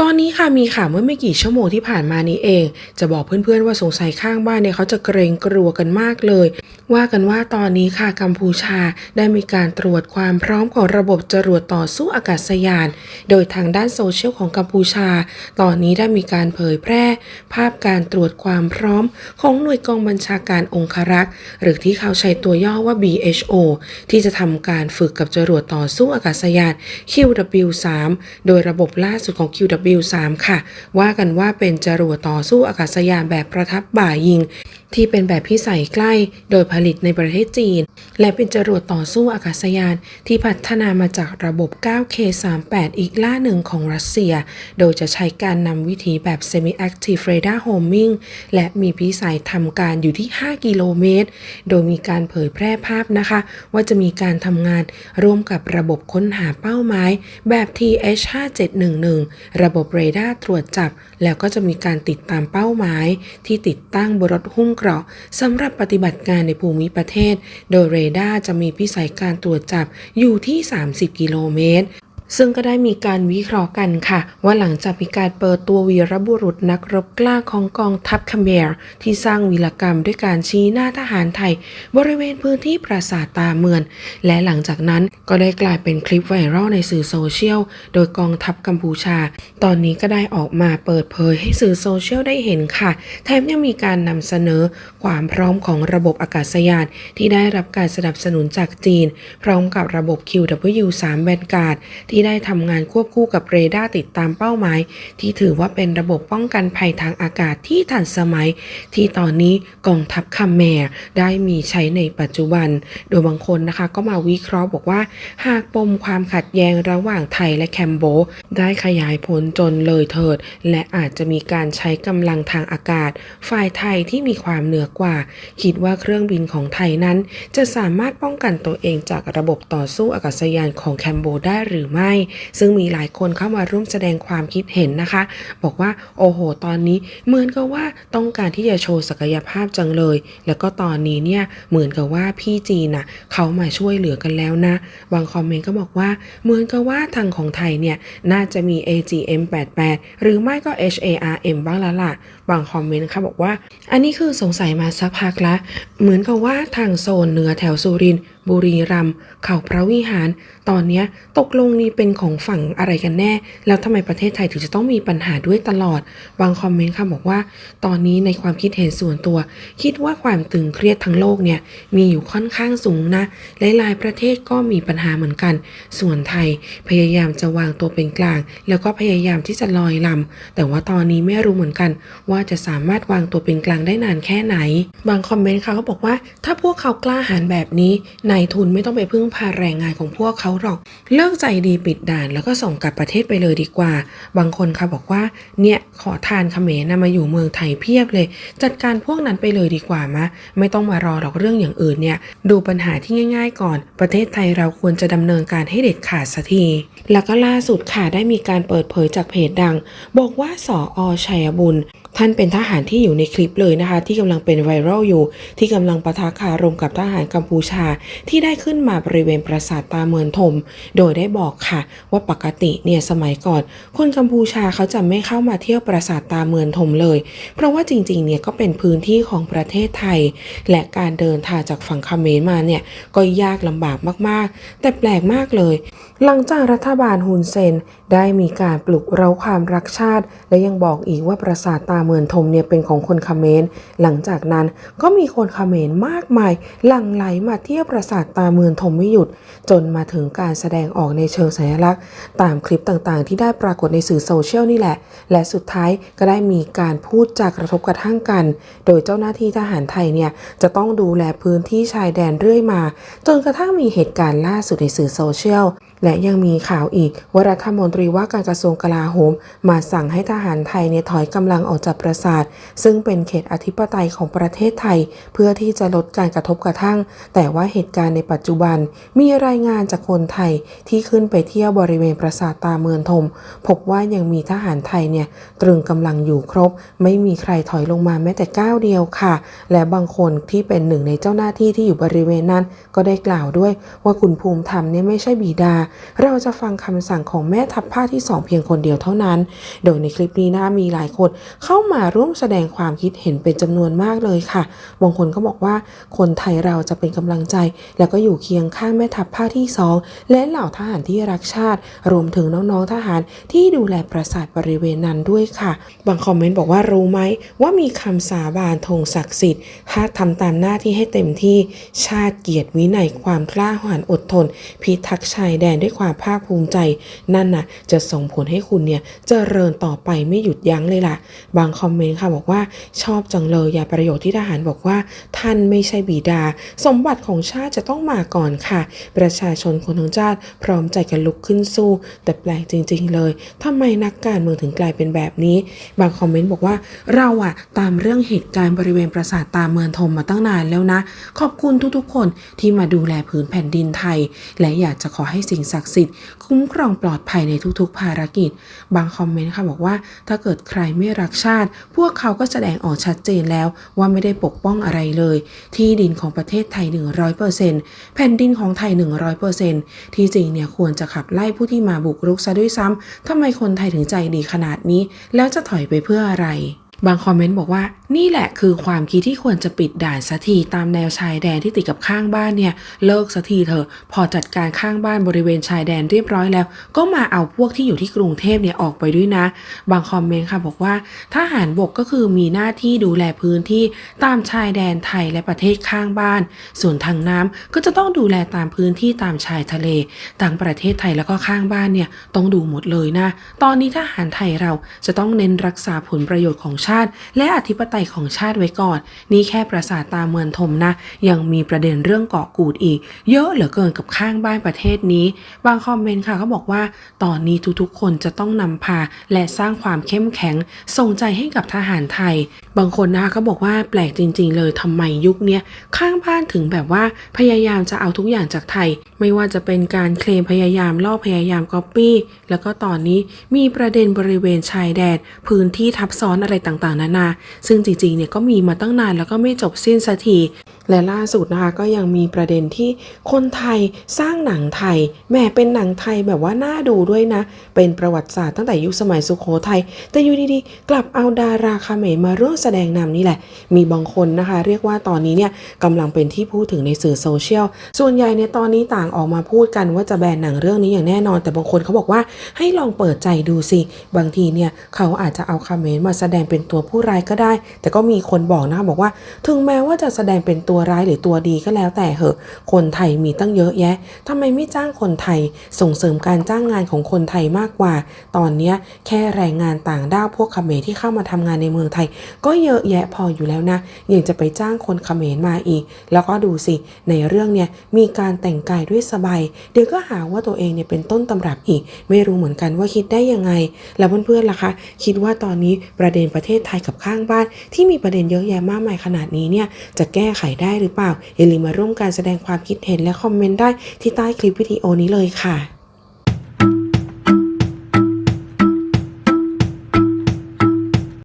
ตอนนี้ค่ะมีข่าวเมื่อไม่กี่ชั่วโมงที่ผ่านมานี้เอง จะบอกเพื่อนๆว่าสงสัยข้างบ้านเนี่ยเขาจะเกรงกลัวกันมากเลย ว่ากันว่าตอนนี้ค่ะกัมพูชาได้มีการตรวจความพร้อมของระบบจรวดต่อสู้อากาศยาน โดยทางด้านโซเชียลของกัมพูชา ตอนนี้ได้มีการเผยแพร่ ภาพการตรวจความพร้อม ของหน่วยกองบัญชาการองครักษ์ หรือที่เขาใช้ตัวย่อว่า BHO ที่จะทำการฝึกกับจรวดต่อสู้อากาศยาน QW3 โดยระบบล่าสุดของ Q QW3 ค่ะ ว่ากันว่าเป็นจรวดต่อสู้อากาศยานแบบประทับบ่ายิง ที่เป็นแบบพิสัยใกล้โดยผลิตในประเทศจีน และเป็นจรวดต่อสู้อากาศยานที่พัฒนามาจากระบบ 9K38 อีกล่าหนึ่งของรัสเซีย โดยจะใช้การนำวิธีแบบ Semi-Active Radar Homing และมีพิสัยทำการอยู่ที่ 5 กิโลเมตร โดยมีการเผยแพร่ภาพนะคะ ว่าจะมีการทำงานร่วมกับระบบค้นหาเป้าหมายแบบ TH5711 ระบบเรดาร์ตรวจจับ แล้วก็จะมีการติดตามเป้าหมาย ที่ติดตั้งบนรถหุ้มเกราะสำหรับปฏิบัติการในภูมิประเทศ โดยเรดาร์จะมีพิสัยการตรวจจับอยู่ที่ 30 กิโลเมตร ซึ่งก็ได้มีการวิเคราะห์กันค่ะ ว่าหลังจากมีการเปิดตัววีรบุรุษนักรบกล้าของกองทัพคาเมรที่สร้างวีรกรรมด้วยการชี้หน้าทหารไทย บริเวณพื้นที่ปราสาทตาเมือน และหลังจากนั้นก็ได้กลายเป็นคลิปไวรัลในสื่อโซเชียล โดยกองทัพกัมพูชา ตอนนี้ก็ได้ออกมาเปิดเผยให้สื่อโซเชียลได้เห็นค่ะ แถมยังมีการนำเสนอความพร้อมของระบบอากาศยานที่ได้รับการสนับสนุนจากจีน พร้อมกับระบบ QW3 แวนการ์ดที่ได้ทำงานควบคู่กับเรดาร์ติดตามเป้าหมาย ที่ถือว่าเป็นระบบป้องกันภัยทางอากาศที่ทันสมัย ที่ตอนนี้กองทัพคาเมรได้มีใช้ในปัจจุบัน โดยบางคนนะคะก็มาวิเคราะห์บอกว่า หากปมความขัดแย้งระหว่างไทยและแคมโบ ได้ขยายผลจนเลยเถิด และอาจจะมีการใช้กำลังทางอากาศ ฝ่ายไทยที่มีความเหนือกว่า คิดว่าเครื่องบินของไทยนั้น จะสามารถป้องกันตัวเองจากระบบต่อสู้อากาศยานของแคมโบได้หรือไม่ซึ่งมีหลายคนเข้ามาร่วมแสดงความคิดเห็นนะคะ บอกว่าโอ้โห ตอนนี้เหมือนกับว่าต้องการที่จะโชว์ศักยภาพจังเลย แล้วก็ตอนนี้เนี่ยเหมือนกับว่าพี่จีนน่ะเขามาช่วยเหลือกันแล้วนะบางคอมเมนต์ก็บอกว่าเหมือนกับว่าทางของไทยเนี่ยน่าจะมี AGM88 หรือไม่ก็ HARM บ้างแล้วล่ะบางคอมเมนต์ค่ะบอกว่า อันนี้คือสงสัยมาสักพักละ เหมือนกับว่าทางโซนเหนือแถวสุรินทร์บุรีรัมย์เขาพระวิหาร ตอนนี้ตกลงนี้เป็นของฝั่งอะไรกันแน่ แล้วทำไมประเทศไทยถึงจะต้องมีปัญหาด้วยตลอด บางคอมเมนต์ค่ะบอกว่า ตอนนี้ในความคิดเห็นส่วนตัว คิดว่าความตึงเครียดทั้งโลกเนี่ยมีอยู่ค่อนข้างสูงนะหลายๆประเทศก็มีปัญหาเหมือนกัน ส่วนไทยพยายามจะวางตัวเป็นกลาง แล้วก็พยายามที่จะลอยลำแต่ว่าตอนนี้ไม่รู้เหมือนกันว่า่าจะสามารถวางตัวเป็นกลางได้นานแค่ไหน บางคอมเมนต์ค่ะก็บอกว่า ถ้าพวกเขากล้าหาญแบบนี้นายทุนไม่ต้องไปพึ่งพาแรงงานของพวกเขาหรอก เลิกใจดีปิดด่าน แล้วก็ส่งกลับประเทศไปเลยดีกว่า บางคนค่ะบอกว่า เนี่ยขอทานเขมรนะมาอยู่เมืองไทยเพียบเลย จัดการพวกนั้นไปเลยดีกว่ามะ ไม่ต้องมารอหรอกเรื่องอย่างอื่นเนี่ย ดูปัญหาที่ง่าย ๆ ก่อน ประเทศไทยเราควรจะดำเนินการให้เด็ดขาดสักที แล้วก็ล่าสุดค่ะได้มีการเปิดเผยจากเพจดัง บอกว่าสออชัยบุญ ท่านเป็นทหารที่อยู่ในคลิปเลยนะคะ ที่กำลังเป็นไวรัลอยู่ ที่กำลังปะทะคารมกับทหารกัมพูชา ที่ได้ขึ้นมาบริเวณปราสาทตาเมือนถมโดยได้บอกค่ะ ว่าปกติเนี่ยสมัยก่อน คนกัมพูชาเขาจะไม่เข้ามาเที่ยวปราสาทตาเมือนถมเลย เพราะว่าจริงๆเนี่ยก็เป็นพื้นที่ของประเทศไทย และการเดินทางจากฝั่งเขมรมาเนี่ยก็ยากลำบากมากๆ แต่แปลกมากเลย หลังจากรัฐบาลฮุนเซนได้มีการปลุกเร้าความรักชาติ และยังบอกอีกว่าปราสาทตาเมือนทมเนี่ยเป็นของคนเขมรหลังจากนั้นก็มีคนเขมรมากมาย หลั่งไหลมาเที่ยวปราสาทตาเมือนทมไม่หยุด จนมาถึงการแสดงออกในเชิงสัญลักษณ์ ตามคลิปต่างๆ ที่ได้ปรากฏในสื่อโซเชียลนี่แหละ และสุดท้ายก็ได้มีการพูดจากกระทบกระทั่งกัน โดยเจ้าหน้าที่ทหารไทยเนี่ยจะต้องดูแลพื้นที่ชายแดนเรื่อยมา จนกระทั่งมีเหตุการณ์ล่าสุดในสื่อโซเชียล และยังมีข่าวอีกว่ารัฐมนตรีว่าการกระทรวงกลาโหม มาสั่งให้ทหารไทยเนี่ยถอยกำลังออกจากปราสาท ซึ่งเป็นเขตอธิปไตยของประเทศไทย เพื่อที่จะลดการกระทบกระทั่ง แต่ว่าเหตุการณ์ในปัจจุบัน มีรายงานจากคนไทยที่ขึ้นไปเที่ยวบริเวณปราสาทตาเมือนทม พบว่ายังมีทหารไทยเนี่ยตรึงกำลังอยู่ครบ ไม่มีใครถอยลงมาแม้แต่ก้าวเดียวค่ะ และบางคนที่เป็นหนึ่งในเจ้าหน้าที่ที่อยู่บริเวณนั้น ก็ได้กล่าวด้วยว่าคุณภูมิธรรมเนี่ยไม่ใช่บิดาเราจะฟังคำสั่งของแม่ทัพภาคที่ 2 เพียงคนเดียวเท่านั้น โดยในคลิปนี้นะมีหลายคนเข้ามาร่วมแสดงความคิดเห็นเป็นจำนวนมากเลยค่ะ บางคนก็บอกว่าคนไทยเราจะเป็นกำลังใจ แล้วก็อยู่เคียงข้างแม่ทัพภาคที่ 2 และเหล่าทหารที่รักชาติ รวมถึงน้องๆทหารที่ดูแลปราสาทบริเวณนั้นด้วยค่ะ บางคอมเมนต์บอกว่ารู้ไหมว่ามีคำสาบานธงศักดิ์สิทธิ์ถ้าทำตามหน้าที่ให้เต็มที่ชาติเกียรติวินัยความกล้าหาญอดทน พิทักษ์ชายแดนด้วยความภาคภูมิใจ นั่นน่ะ จะส่งผลให้คุณเนี่ยเจริญต่อไปไม่หยุดยั้งเลยล่ะ บางคอมเมนต์ค่ะบอกว่าชอบจังเลยอย่าประโยคที่ทหารบอกว่า ท่านไม่ใช่บิดา สมบัติของชาติจะต้องมาก่อนค่ะ ประชาชนคนทั้งชาติพร้อมใจกันลุกขึ้นสู้ แต่แปลกจริง ๆ เลยทำไมนักการเมืองถึงกลายเป็นแบบนี้ บางคอมเมนต์บอกว่าเราอะตามเรื่องเหตุการณ์บริเวณปราสาทตามเมืองทมมาตั้งนานแล้วนะ ขอบคุณทุกๆ คนที่มาดูแลผืนแผ่นดินไทย และอยากจะขอให้สิ่งศักดิ์สิทธิ์คุ้มครองปลอดภัยในทุกๆ ภารกิจ บางคอมเมนต์ค่ะบอกว่า ถ้าเกิดใครไม่รักชาติ พวกเขาก็แสดงออกชัดเจนแล้วว่าไม่ได้ปกป้องอะไรเลย ที่ดินของประเทศไทย 100%แผ่นดินของไทย 100%ที่จริงเนี่ยควรจะขับไล่ผู้ที่มาบุกรุกซะด้วยซ้ำทำไมคนไทยถึงใจดีขนาดนี้ แล้วจะถอยไปเพื่ออะไร บางคอมเมนต์บอกว่านี่แหละคือความคิดที่ควรจะปิดด่านสักทีตามแนวชายแดนที่ติดกับข้างบ้านเนี่ย เลิกสักทีเถอะพอจัดการข้างบ้านบริเวณชายแดนเรียบร้อยแล้ว ก็มาเอาพวกที่อยู่ที่กรุงเทพเนี่ยออกไปด้วยนะ บางคอมเมนต์ค่ะบอกว่าทหารบกก็คือมีหน้าที่ดูแลพื้นที่ตามชายแดนไทยและประเทศข้างบ้าน ส่วนทางน้ำก็จะต้องดูแลตามพื้นที่ตามชายทะเลต่างประเทศไทยแล้วก็ข้างบ้านเนี่ยต้องดูหมดเลยนะ ตอนนี้ทหารไทยเราจะต้องเน้นรักษาผลประโยชน์ของชาติ และอธิปไตยของชาติไว้ก่อน นี่แค่ปราสาทตาเมืองทมนะ ยังมีประเด็นเรื่องเกาะกูดอีก เยอะเหลือเกินกับข้างบ้านประเทศนี้ บางคอมเมนต์ค่ะเขาบอกว่า ตอนนี้ทุกๆคนจะต้องนำพา และสร้างความเข้มแข็ง ส่งใจให้กับทหารไทย บางคนนะคะเขาบอกว่าแปลกจริง ๆ เลยทำไมยุคนี้ข้างบ้านถึงแบบว่าพยายามจะเอาทุกอย่างจากไทย ไม่ว่าจะเป็นการเคลมพยายามลอกพยายามก๊อปปี้แล้วก็ตอนนี้มีประเด็นบริเวณชายแดนพื้นที่ทับซ้อนอะไรต่างๆ นานา ซึ่งจริงๆ เนี่ยก็มีมาตั้งนานแล้วก็ไม่จบสิ้นสักที และล่าสุดนะคะก็ยังมีประเด็นที่คนไทยสร้างหนังไทยแหมเป็นหนังไทยแบบว่าน่าดูด้วยนะ เป็นประวัติศาสตร์ตั้งแต่ยุคสมัยสุขโขทัยแต่อยู่ดีๆ กลับเอาดาราคาเมมาร่วมแสดงนำนี่แหละ มีบางคนนะคะ เรียกว่าตอนนี้เนี่ยกำลังเป็นที่พูดถึงในสื่อโซเชียลส่วนใหญ่ในยตอนนี้ต่างออกมาพูดกันว่าจะแบนหนังเรื่องนี้อย่างแน่นอน แต่บางคนเขาบอกว่าให้ลองเปิดใจดูสิบางทีเนี่ยเขาอาจจะเอาคาเมมาแสดงเป็นตัวผู้ร้ายก็ได้ แต่ก็มีคนบอกนะคะบอกว่า ถึงแม้ว่าจะแสดงเป็นตัวัวร้ายหรือตัวดีก็แล้วแต่เหอะ คนไทยมีตั้งเยอะแยะทำไมไม่จ้างคนไทยส่งเสริมการจ้างงานของคนไทยมากกว่า ตอนเนี้แค่แรงงานต่างด้าวพวกเขมรที่เข้ามาทำงานในเมืองไทย ก็เยอะแยะพออยู่แล้วนะยังจะไปจ้างคนเขมรมาอีก แล้วก็ดูสิในเรื่องเนี่ยมีการแต่งกายด้วยสบายเดี๋ยวก็หาว่าตัวเองเนี่ยเป็นต้นตำรับอีก ไม่รู้เหมือนกันว่าคิดได้ยังไง แล้วเพื่อนๆล่ะคะ คิดว่าตอนนี้ประเด็นประเทศไทยกับข้างบ้าน ที่มีประเด็นเยอะแยะมากมายขนาดนี้เนี่ยจะแก้ไขได้หรือเปล่า อย่าลืมมาร่วมการแสดงความคิดเห็นและคอมเมนต์ได้ที่ใต้คลิปวิดีโอนี้เลยค่ะ